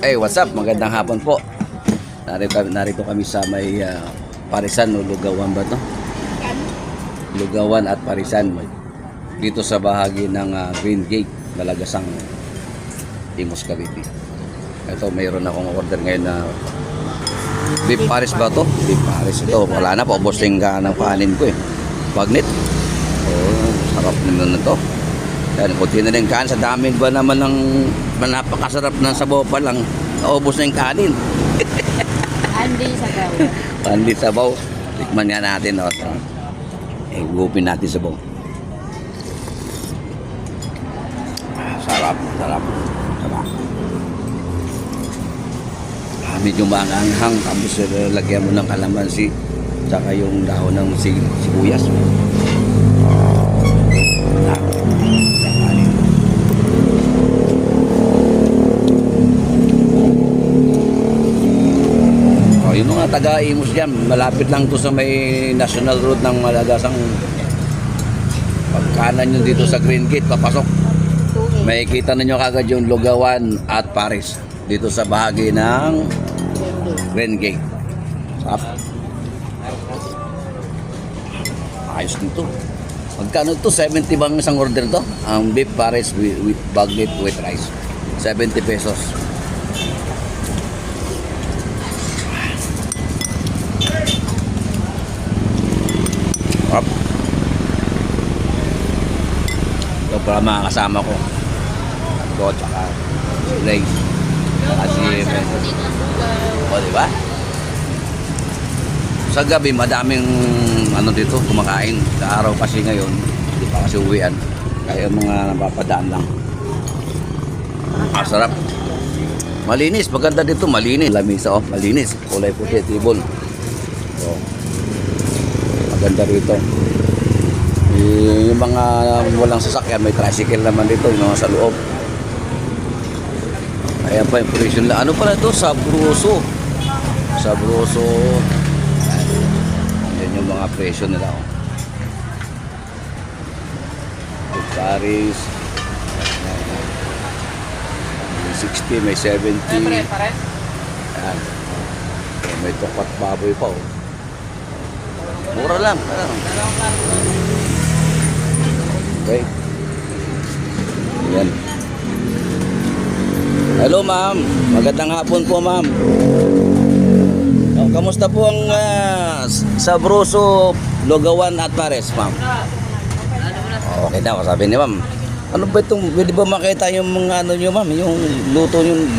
Hey, what's up? Magandang hapon po. Narito, narito kami sa may ah, Parisan o Lugawan ba to? Lugawan at Parisan. Dito sa bahagi ng ah, Green Gate, Malagasang Imos Cavite. Ito, mayroon akong order ngayon na beef Paris ba to? Beef Paris ito. Wala na po, ubos yung ng kanin ko eh. Bagnet. Oh, sarap naman na to. Yan, kunti na rin kanin. Sa daming ba naman ng napakasarap ng sabaw pa lang. Naubos na yung kanin. Andy sa gawa. Pandi sabaw. Tikman nga natin. Oh. Eh, gupin natin sabaw. Ah, Sarap, sarap. Sarap. Ah, medyo maanghang. Tapos eh, lagyan mo ng kalamansi. Tsaka yung dahon ng sibuyas. Ah. Oh, yung mga taga-Imus dyan, malapit lang to sa may national road ng Malagasang pagkanan nyo dito sa Green Gate, papasok. May kita ninyo kagad yung Lugawan at Paris dito sa bahagi ng Green Gate. Sarap. Ayos dito. Magkano to? 70 bang isang order to? Ang beef Paris with, with bagnet with rice. 70 pesos. Sarap. Ito para mga kasama ko. Ito, tsaka si Grace. Tsaka si O, di ba? Sa gabi, madaming ano dito, kumakain. Sa araw kasi ngayon, hindi pa kasi uwian. Kaya mga napapadaan lang. Ah. Malinis, maganda dito, malinis. Lamisa, oh, malinis. Kulay puti, tibol. So, maganda rito. Eh, Yung mga walang sasakyan, may tricycle naman dito, yung mga sa loob. Kaya pa yung presyo nila. Ano pala ito? Sabroso. Sabroso. Presyo nila. Oh. May Paris. May 60, may 70. Yan. Eh, May tokat baboy pa. Oh. Mura lang. Ano? Okay. Yan. Hello ma'am. Magandang hapon po ma'am. Kamusta po ang uh, Sabroso, Logawan at Pares ma'am? Okay daw, sabi ni ma'am. Ano ba itong, pwede ba makita yung mga ano nyo ma'am, yung luto yung